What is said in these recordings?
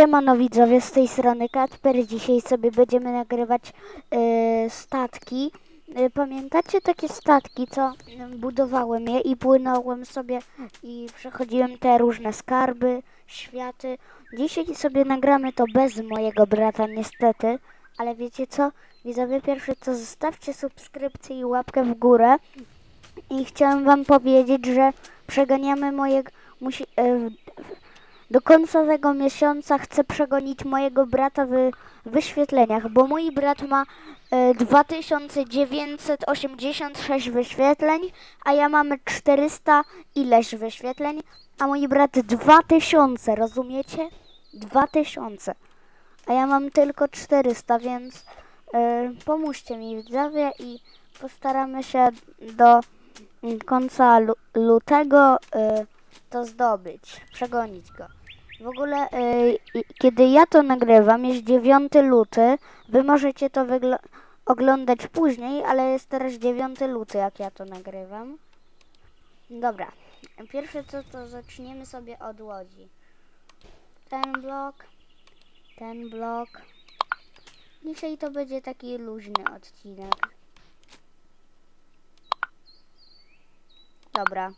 Siemano widzowie, z tej strony Katper. Dzisiaj sobie będziemy nagrywać e, statki. E, pamiętacie takie statki, co mm, budowałem je i płynąłem sobie i przechodziłem te różne skarby, światy. Dzisiaj sobie nagramy to bez mojego brata niestety, ale wiecie co? Widzowie, pierwsze co zostawcie subskrypcję i łapkę w górę. I chciałem wam powiedzieć, że przeganiamy mojego... Musi, w- do końca tego miesiąca chcę przegonić mojego brata w wyświetleniach, bo mój brat ma e, 2986 wyświetleń, a ja mam 400 ileś wyświetleń, a mój brat 2000, rozumiecie? 2000. A ja mam tylko 400, więc e, pomóżcie mi widzowie i postaramy się do mm, końca lu- lutego e, to zdobyć, przegonić go. W ogóle, i- kiedy ja to nagrywam, jest 9 luty. Wy możecie to oglądać później, ale jest teraz 9 luty, jak ja to nagrywam. Dobra, pierwsze co to zaczniemy sobie od łodzi. Ten blok, ten blok. Dzisiaj to będzie taki luźny odcinek. Dobra.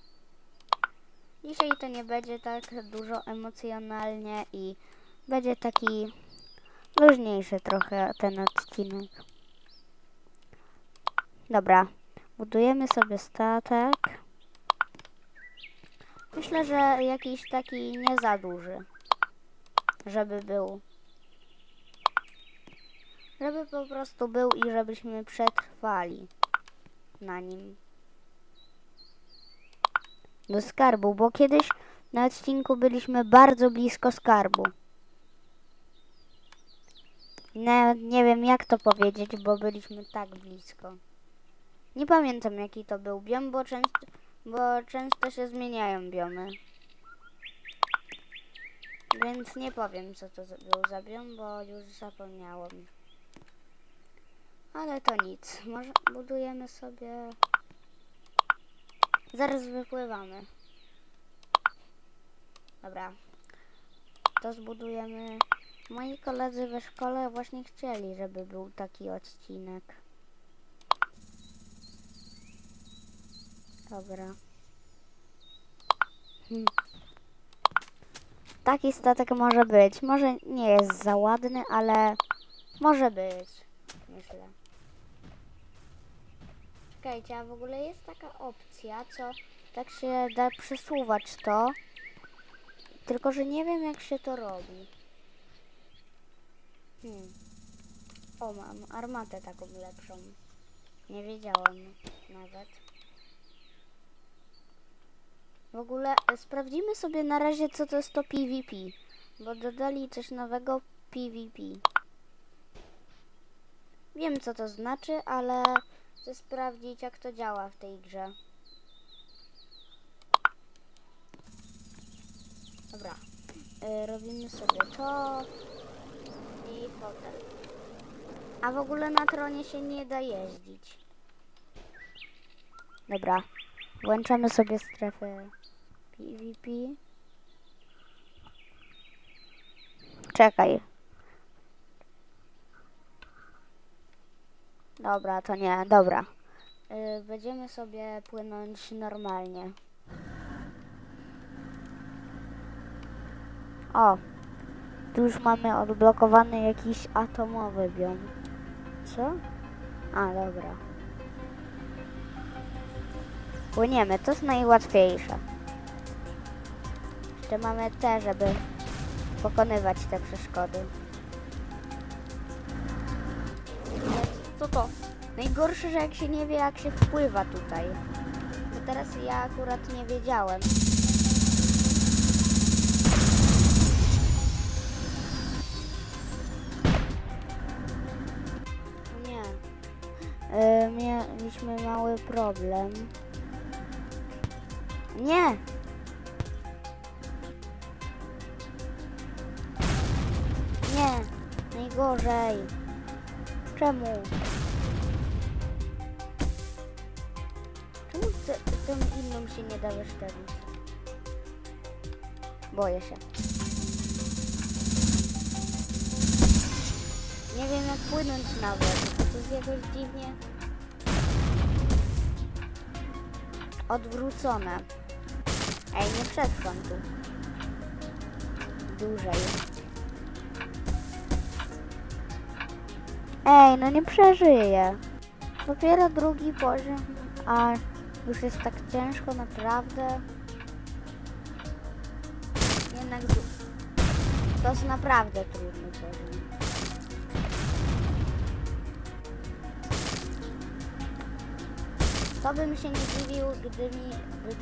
Dzisiaj to nie będzie tak dużo emocjonalnie i będzie taki luźniejszy trochę ten odcinek. Dobra, budujemy sobie statek. Myślę, że jakiś taki nie za duży, żeby był. Żeby po prostu był i żebyśmy przetrwali na nim do skarbu, bo kiedyś na odcinku byliśmy bardzo blisko skarbu. Nie, nie wiem jak to powiedzieć, bo byliśmy tak blisko. Nie pamiętam jaki to był biom, bo często, bo często się zmieniają biomy. Więc nie powiem co to był za biom, bo już zapomniałem. Ale to nic. Może budujemy sobie Zaraz wypływamy. Dobra. To zbudujemy. Moi koledzy we szkole właśnie chcieli, żeby był taki odcinek. Dobra. Hmm. Taki statek może być. Może nie jest za ładny, ale może być. Myślę. Czekajcie, a w ogóle jest taka opcja, co tak się da przesuwać to. Tylko, że nie wiem jak się to robi. Hmm. O, mam armatę taką lepszą. Nie wiedziałam nawet. W ogóle e, sprawdzimy sobie na razie co to jest to PvP. Bo dodali coś nowego PvP. Wiem co to znaczy, ale chcę sprawdzić jak to działa w tej grze. Dobra. Y, robimy sobie to i fotel. A w ogóle na tronie się nie da jeździć. Dobra. Włączamy sobie strefę PvP. Czekaj. Dobra, to nie, dobra. Y, będziemy sobie płynąć normalnie. O, tu już mamy odblokowany jakiś atomowy biom. Co? A, dobra. Płyniemy, to jest najłatwiejsze. Jeszcze mamy te, żeby pokonywać te przeszkody. Co to? Najgorsze, że jak się nie wie, jak się wpływa tutaj. Bo teraz ja akurat nie wiedziałem. Nie. E, mieliśmy mały problem. Nie! Nie! Najgorzej! Czemu? Czemu te, tą inną się nie da wyszczelić? Boję się. Nie wiem jak płynąć nawet. To jest jakoś dziwnie odwrócone. Ej, nie przetrwam tu. Dłużej. Ej, no nie przeżyję. Dopiero drugi poziom, a już jest tak ciężko, naprawdę. Jednak to jest naprawdę trudny poziom. To bym się nie dziwił, gdy mi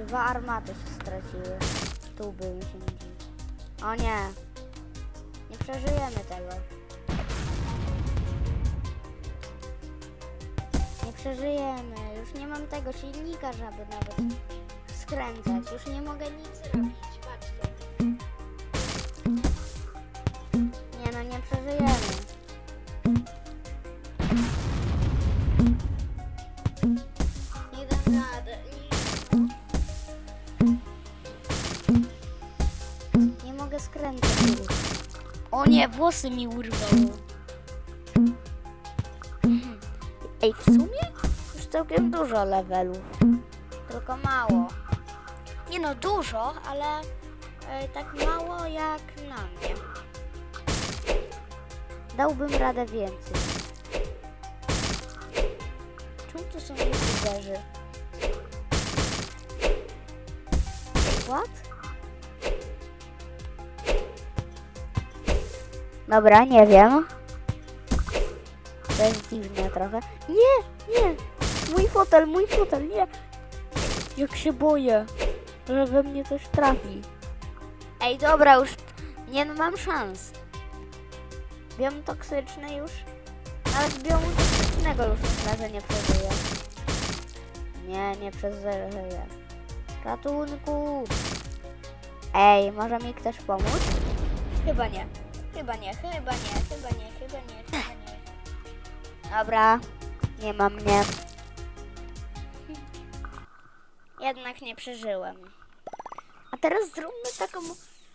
dwa armaty się straciły. Tu bym się nie dziwił. O nie. Nie przeżyjemy tego. Nie przeżyjemy. Już nie mam tego silnika, żeby nawet skręcać. Już nie mogę nic robić. Patrzcie. Nie no, nie przeżyjemy. Nie dam rady. Nie, nie mogę skręcać. O nie, włosy mi urwało. Ej, w sumie całkiem dużo levelów. Tylko mało. Nie no, dużo, ale e, tak mało jak na mnie. Dałbym radę więcej. Czemu to są youtuberzy? What? Dobra, nie wiem. To jest dziwne trochę. Nie, nie! Mój fotel, mój fotel, nie! Jak się boję, że we mnie coś trafi. Ej, dobra, już nie mam szans. Biom toksyczny już. Nawet biomu toksycznego już myślę, że nie przeżyję. Nie, nie przeżyję. Ratunku! Ej, może mi ktoś pomóc? Chyba nie. Chyba nie, chyba nie, chyba nie, chyba nie, chyba nie. Dobra, nie ma mnie. Jednak nie przeżyłem. A teraz zróbmy taką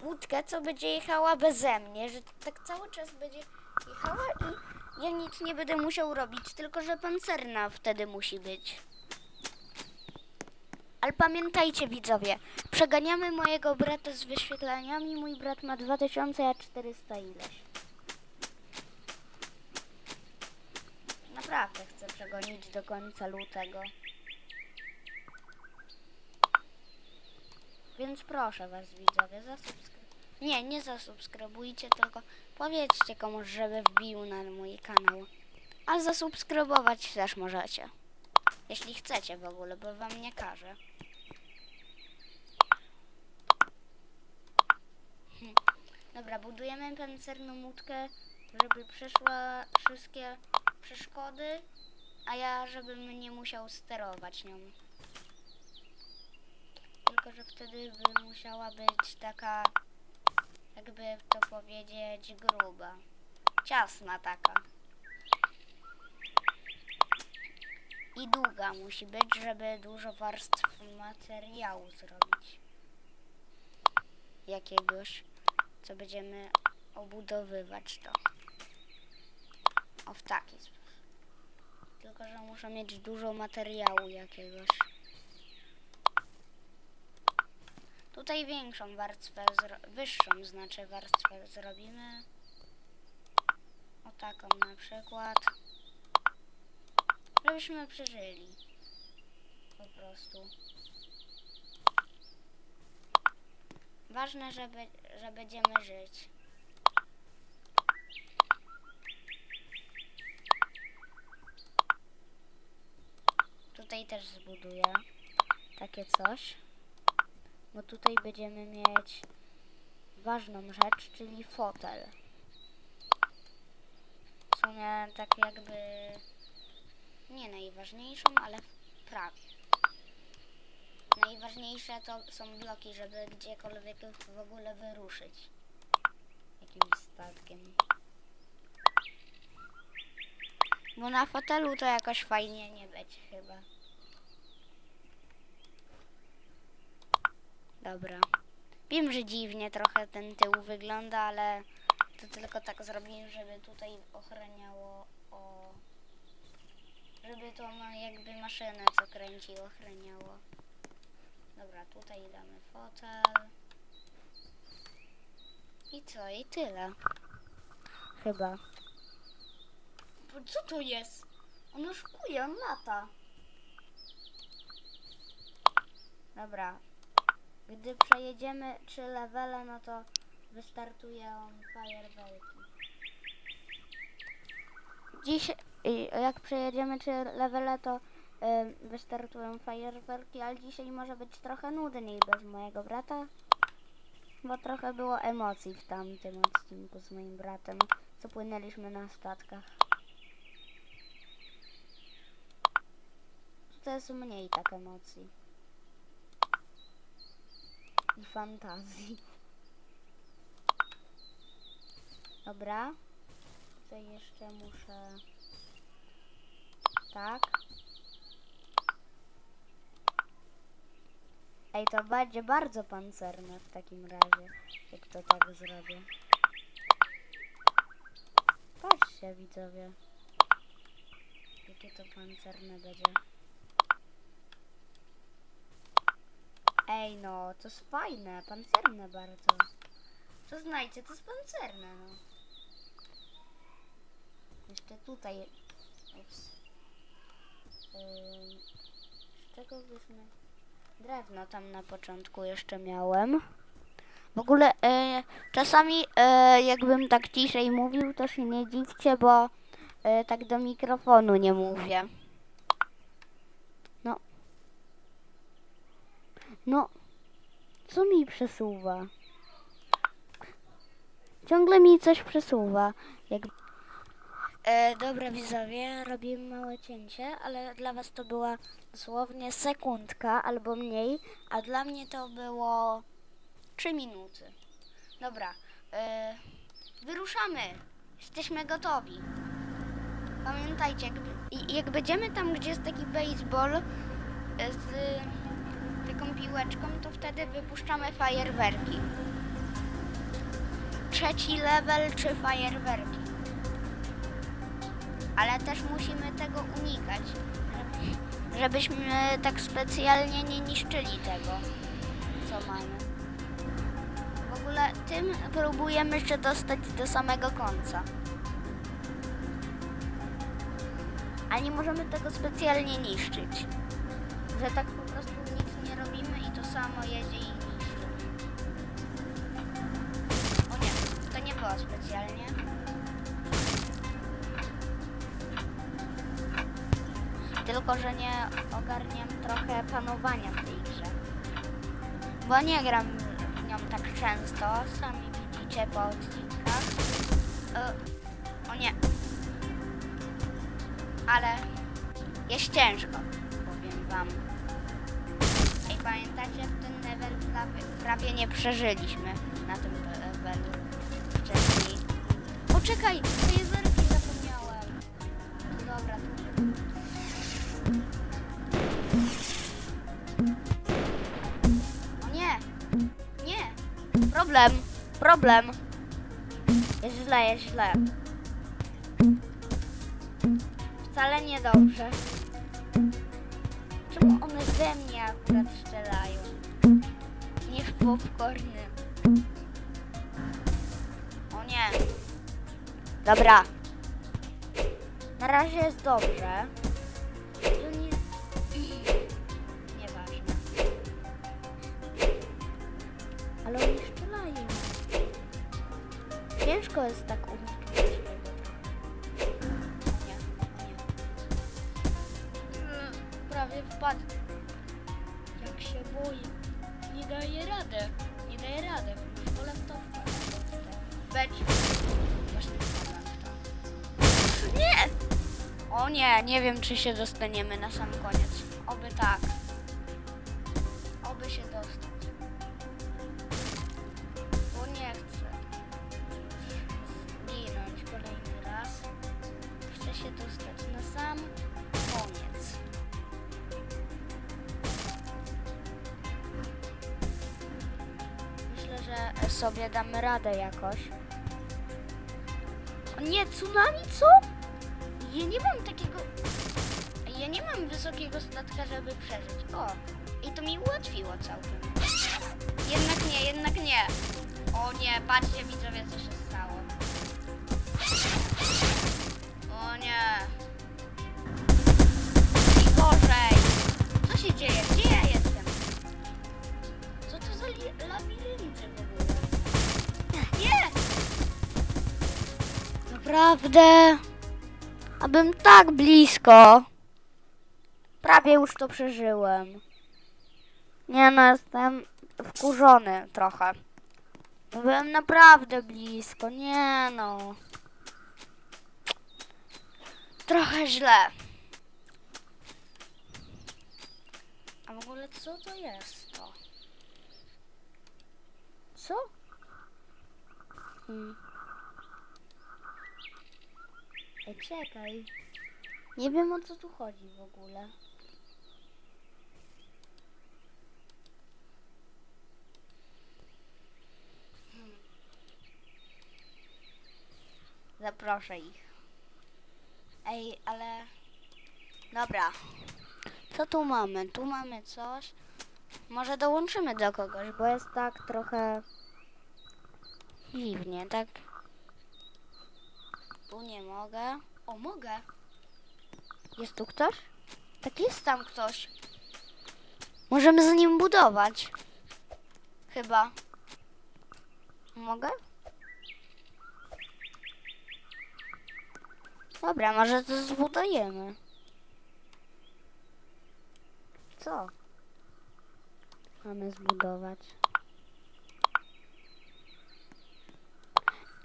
łódkę, co będzie jechała beze mnie, że tak cały czas będzie jechała i ja nic nie będę musiał robić, tylko że pancerna wtedy musi być. Ale pamiętajcie widzowie, przeganiamy mojego brata z wyświetleniami, mój brat ma 2000, a 400 ileś. Naprawdę chcę przegonić do końca lutego. Więc proszę was widzowie, zasubskrybujcie. Nie, nie zasubskrybujcie, tylko powiedzcie komuś, żeby wbił na mój kanał. A zasubskrybować też możecie. Jeśli chcecie w ogóle, bo wam nie każę. Hm. Dobra, budujemy pancerną łódkę, żeby przeszła wszystkie przeszkody, a ja żebym nie musiał sterować nią. Tylko, że wtedy by musiała być taka, jakby to powiedzieć, gruba. Ciasna taka. I długa musi być, żeby dużo warstw materiału zrobić. Jakiegoś, co będziemy obudowywać to. O, w taki sposób. Tylko, że muszę mieć dużo materiału jakiegoś. Tutaj większą warstwę, wyższą znaczy warstwę zrobimy. O taką na przykład. Żebyśmy przeżyli. Po prostu. Ważne, żeby, że będziemy żyć. Tutaj też zbuduję takie coś bo tutaj będziemy mieć ważną rzecz, czyli fotel. W sumie tak jakby nie najważniejszą, ale prawie. Najważniejsze to są bloki, żeby gdziekolwiek w ogóle wyruszyć jakimś statkiem. Bo na fotelu to jakoś fajnie nie być chyba. Dobra. Wiem, że dziwnie trochę ten tył wygląda, ale To tylko tak zrobimy, żeby tutaj ochraniało o... Żeby to jakby maszynę, co kręci, ochraniało. Dobra, tutaj damy fotel. I co? I tyle. Chyba. Co to jest? On oszukuje, on lata. Dobra. Gdy przejedziemy trzy levele, no to wystartuje on fajerwerki. Dziś, jak przejedziemy trzy levele, to y, wystartują fajerwerki, ale dzisiaj może być trochę nudniej bez mojego brata. Bo trochę było emocji w tamtym odcinku z moim bratem, co płynęliśmy na statkach. To jest mniej tak emocji. I fantazji. Dobra. Tutaj jeszcze muszę... Tak. Ej, to będzie bardzo pancerne w takim razie, jak to tak zrobię. Patrzcie, widzowie. Jakie to pancerne będzie. Ej, no, to jest fajne, pancerne bardzo. To znajcie, to jest pancerne, no. Jeszcze tutaj. Ups. Ym, z czego byśmy. Drewno tam na początku jeszcze miałem. W ogóle e, czasami e, jakbym tak ciszej mówił, to się nie dziwcie, bo e, tak do mikrofonu nie mówię. No. No. Co mi przesuwa? Ciągle mi coś przesuwa. Jak... E, dobra widzowie, robimy małe cięcie, ale dla was to była dosłownie sekundka albo mniej, a dla mnie to było 3 minuty. Dobra, e, wyruszamy. Jesteśmy gotowi. Pamiętajcie, jak, jak będziemy tam, gdzie jest taki baseball e, z taką piłeczką, to wtedy wypuszczamy fajerwerki. Trzeci level czy fajerwerki. Ale też musimy tego unikać, żeby- żebyśmy tak specjalnie nie niszczyli tego, co mamy. W ogóle tym próbujemy się dostać do samego końca. A nie możemy tego specjalnie niszczyć. Że tak Tylko, że nie ogarniam trochę panowania w tej grze. Bo nie gram nią tak często, sami widzicie po odcinkach. E, o nie. Ale jest ciężko, powiem wam. Ej, pamiętacie, w ten event prawie, nie przeżyliśmy na tym levelu wcześniej. Poczekaj, fajerwerki zapomniałem. Problem! Problem! Jest źle, jest źle. Wcale nie dobrze. Czemu one we mnie akurat strzelają? Nie w popcorny. O nie. Dobra. Na razie jest dobrze. Ciężko jest tak. Mm, Prawie wpadł. Jak się boi. Nie daje radę. Nie daje radę. Wolę w to wpaść. Becz. Nie! O nie, nie wiem czy się dostaniemy na sam koniec. Sobie damy radę jakoś. Nie, tsunami, co? Ja nie mam takiego... Ja nie mam wysokiego statka, żeby przeżyć. O, i to mi ułatwiło całkiem. Jednak nie, jednak nie. O nie, patrzcie widzowie, co się stało. O nie. I gorzej. Co się dzieje? Gdzie ja jestem? Co to za labirynty Naprawdę? Abym tak blisko. Prawie już to przeżyłem. Nie no, jestem wkurzony trochę. Byłem naprawdę blisko, nie no. Trochę źle. A w ogóle co to jest to? Co? Hmm. Ej, czekaj. Nie wiem o co tu chodzi w ogóle. Zaproszę ich. Ej, ale... Dobra. Co tu mamy? Tu mamy coś. Może dołączymy do kogoś, bo jest tak trochę dziwnie, tak? Tu nie mogę. O, mogę. Jest tu ktoś? Tak jest tam ktoś. Możemy z nim budować. Chyba. Mogę? Dobra, może to zbudujemy. Co? Mamy zbudować.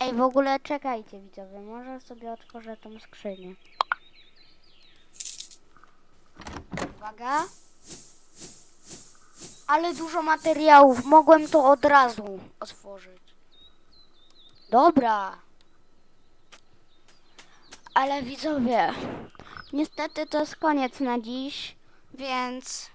Ej, w ogóle czekajcie widzowie, może sobie otworzę tą skrzynię. Uwaga. Ale dużo materiałów, mogłem to od razu otworzyć. Dobra. Ale widzowie, niestety to jest koniec na dziś, więc